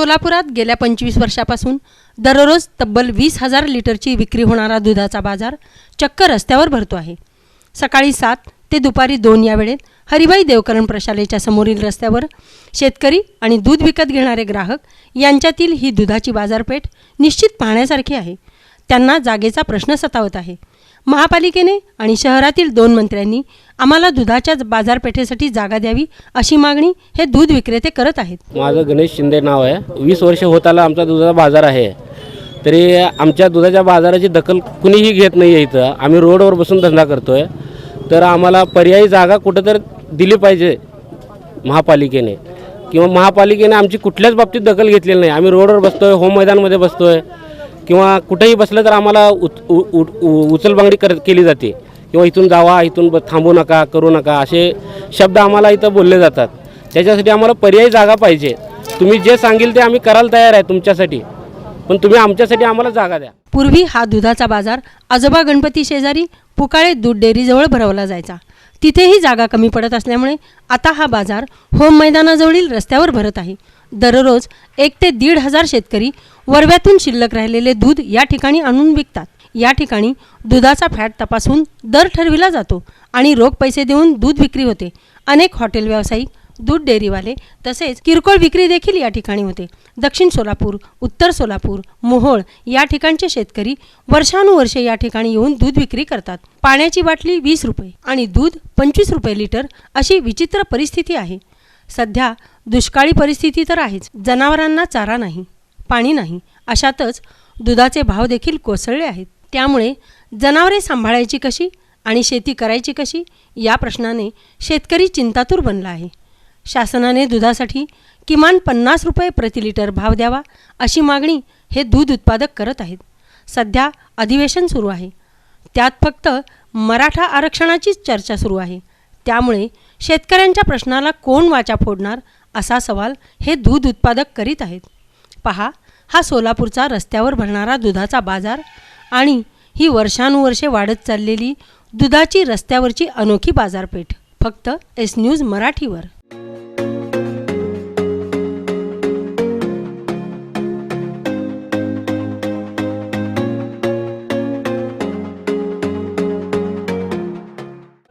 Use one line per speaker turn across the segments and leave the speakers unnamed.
सोलापुरात गेल्या पंचवीस वर्षापासून दररोज तब्बल वीस हजार लिटरची विक्री होणारा दुधाचा बाजार चक्क रस्त्यावर भरतो आहे. सकाळी सात ते दुपारी दोन या वेळेत हरिभाई देवकरण प्रशालेच्या समोरील रस्त्यावर शेतकरी आणि दूध विकत घेणारे ग्राहक यांच्यातील ही दुधाची बाजारपेठ निश्चित पाहण्यासारखी आहे. त्यांना जागेचा प्रश्न सतावत आहे. महापालिकेने आणि शहरातील दोन मंत्र्यांनी आम्हाला दुधाच्या बाजारपेठेसाठी जागा द्यावी अशी मागणी हे दूध विक्रेते करत आहेत.
माझं गणेश शिंदे नाव आहे. वीस वर्ष होत आला आमचा दुधाचा बाजार आहे. तरी आमच्या दुधाच्या बाजाराची दखल कुणीही घेत नाही आहे इथं. आम्ही रोडवर बसून धंदा करतो आहे तर आम्हाला पर्यायी जागा कुठं तर दिली पाहिजे महापालिकेने. किंवा महापालिकेने आमची कुठल्याच बाबतीत दखल घेतलेली नाही. आम्ही रोडवर बसतो आहे होम मैदानमध्ये बसतो आहे किंवा कुठेही बसलं तर आम्हाला उच उ उ उ- उचलबांगडी कर केली जाते. किंवा इथून जावा इथून थांबू नका करू नका असे शब्द आम्हाला इथं बोलले जातात. त्याच्यासाठी आम्हाला पर्यायी जागा पाहिजे. तुम्ही जे सांगेल ते आम्ही करायला तयार आहे तुमच्यासाठी. पण तुम्ही आमच्यासाठी आम्हाला जागा द्या.
पूर्वी हा दुधाचा बाजार आजोबा गणपती शेजारी पुकाळे दूध डेअरीजवळ भरवला जायचा. तिथेही जागा कमी पडत असल्यामुळे आता हा बाजार होम मैदानाजवळील रस्त्यावर भरत आहे. दररोज एक ते दीड हजार शेतकरी वरव्यातून शिल्लक राहिलेले दूध या ठिकाणी आणून विकतात. या ठिकाणी दुधाचा फॅट तपासून दर ठरविला जातो आणि रोख पैसे देऊन दूध विक्री होते. अनेक हॉटेल व्यावसायिक दूध डेअरीवाले तसेच किरकोळ विक्री देखील या ठिकाणी होते. दक्षिण सोलापूर उत्तर सोलापूर मोहोळ या ठिकाणचे शेतकरी वर्षानुवर्षे या ठिकाणी येऊन दूध विक्री करतात. पाण्याची बाटली वीस रुपये आणि दूध पंचवीस रुपये लिटर अशी विचित्र परिस्थिती आहे. सध्या दुष्काळी परिस्थिती तर आहेच. जनावरांना चारा नाही पाणी नाही अशातच दुधाचे भाव देखील कोसळले आहेत. त्यामुळे जनावरे सांभाळायची कशी आणि शेती करायची कशी या प्रश्नाने शेतकरी चिंतातूर बनला आहे. शासनाने दुधासाठी किमान पन्नास रुपये प्रति लिटर भाव द्यावा अशी मागणी हे दूध उत्पादक करत आहेत. सध्या अधिवेशन सुरू आहे. त्यात फक्त मराठा आरक्षणाचीच चर्चा सुरू आहे. त्यामुळे शेतकऱ्यांच्या प्रश्नाला कोण वाचा फोडणार असा सवाल हे दूध उत्पादक करीत आहेत. पहा हा सोलापूरचा रस्त्यावर भरणारा दुधाचा बाजार आणि ही वर्षानुवर्षे वाढत चाललेली दुधाची रस्त्यावरची अनोखी बाजारपेठ. फक्त एस न्यूज मराठीवर.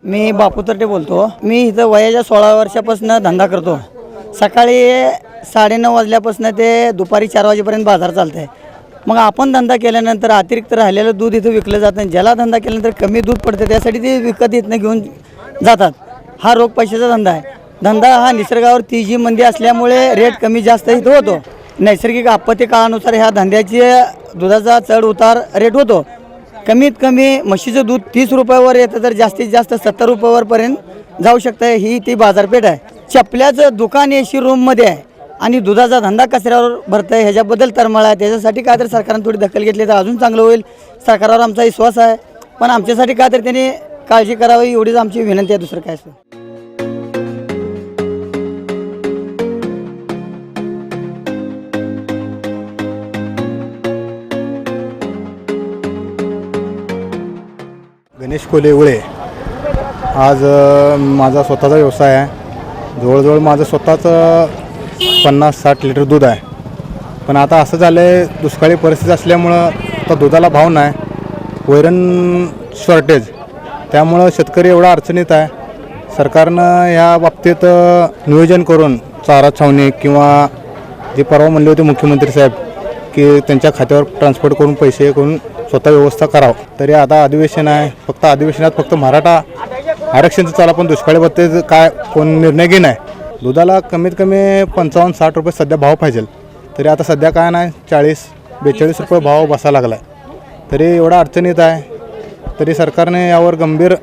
मी बापू तरटे बोलतो. मी इथं वयाच्या सोळा वर्षापासून धंदा करतो. सकाळी साडेनऊ वाजल्यापासून ते दुपारी चार वाजेपर्यंत बाजार चालतं आहे मग आपण धंदा केल्यानंतर अतिरिक्त राहिलेलं दूध इथं विकलं जात नाही. ज्याला धंदा केल्यानंतर कमी दूध पडतं त्यासाठी ते विकत इथनं घेऊन जातात. हा रोख पैशाचा धंदा आहे. धंदा हा निसर्गावर तिजी मंदी असल्यामुळे रेट कमी जास्त इथं होतो. नैसर्गिक आपत्ती काळानुसार ह्या धंद्याचे दुधाचा चढ उतार रेट होतो. कमीत कमी म्हशीचं दूध तीस रुपयावर येतं तर जास्तीत जास्त सत्तर रुपयावरपर्यंत जाऊ शकतं. ही ती बाजारपेठ आहे. चपल्याचं दुकान एशी रूममध्ये आहे. आणि दुधाचा धंदा कचऱ्यावर भरतं आहे ह्याच्याबद्दल तरमळ आहे. त्याच्यासाठी काय तर सरकारनं थोडी दखल घेतली तर अजून चांगलं होईल. सरकारवर आमचा विश्वास आहे. पण आमच्यासाठी काय तर त्यांनी काळजी करावी एवढीच आमची विनंती आहे. दुसरं काय असं
गणेश कोले उळे. आज माझा स्वतःचा व्यवसाय आहे. जवळजवळ माझं स्वतःचं पन्नास साठ लिटर दूध आहे. पण आता असं झालं आहे दुष्काळी परिस्थिती असल्यामुळं आता दुधाला भाव नाही. वैरण शॉर्टेज त्यामुळं शेतकरी एवढा अडचणीत आहे. सरकारनं ह्या बाबतीत नियोजन करून चारा छावणी किंवा जे परवा म्हणले होते मुख्यमंत्री साहेब की त्यांच्या खात्यावर ट्रान्सफर करून पैसे करून स्वतः व्यवस्था करावं. तरी आता अधिवेशन आहे. फक्त अधिवेशनात फक्त मराठा आरक्षणचं चाला पण दुष्काळी काय कोण निर्णय घेणं आहे? दुधाला कमीत कमी पंचावन्न साठ रुपये सध्या भाव पाहिजे तरी आता सध्या काय नाही चाळीस बेचाळीस रुपये भाव बसायला लागला आहे तरी एवढा अडचणीत आहे. तरी सरकारने यावर गंभीर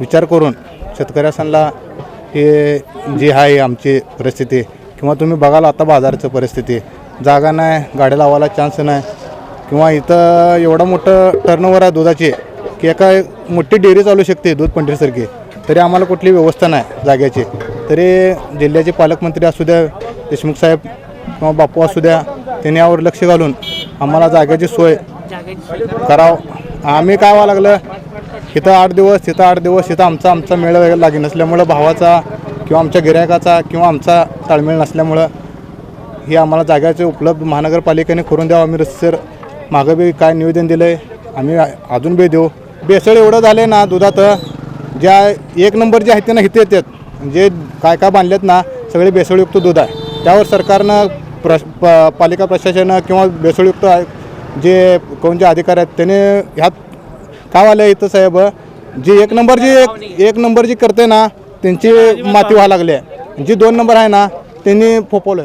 विचार करून शेतकऱ्यासांना हे जी आहे आमची परिस्थिती किंवा तुम्ही बघाल आता बाजाराचं परिस्थिती जागा नाही गाड्या लावायला चान्स नाही. किंवा इथं एवढं मोठं टर्नओव्हर आहे दुधाची की एका मोठी डेअरी चालू शकते दूध पंढरीसारखी तरी आम्हाला कुठली व्यवस्था नाही जाग्याची तरी जिल्ह्याचे पालकमंत्री असू द्या देशमुख साहेब किंवा बापू असू द्या त्यांनी यावर लक्ष घालून आम्हाला जाग्याची सोय करावं. आम्ही काय व्हावं लागलं इथं आठ दिवस तिथं आठ दिवस इथं आमचा आमचा मेळ वगैरे लागे नसल्यामुळं भावाचा किंवा आमच्या गिरायकाचा किंवा आमचा ताळमेळ नसल्यामुळं ही आम्हाला जागाचे उपलब्ध महानगरपालिकेने करून द्यावं. आम्ही रस्तर मागं बी काय निवेदन दिलं आहे आम्ही अजून बी देऊ. बेसळ एवढं झालं आहे ना दुधात ज्या एक नंबर जे आहेत ना हिथे येतात. जे काय काय बांधलेत ना सगळे बेसळयुक्त दूध आहे. त्यावर सरकारनं प्रश प पालिका प्रशासन किंवा बेसळयुक्त जे कोण जे अधिकारी आहेत त्याने ह्यात काय आलं इथं साहेब? जे एक नंबर जी एक एक नंबर जी करते ना त्यांची माती व्हायला लागली आहे. जी दोन नंबर आहे ना त्यांनी फोपवलं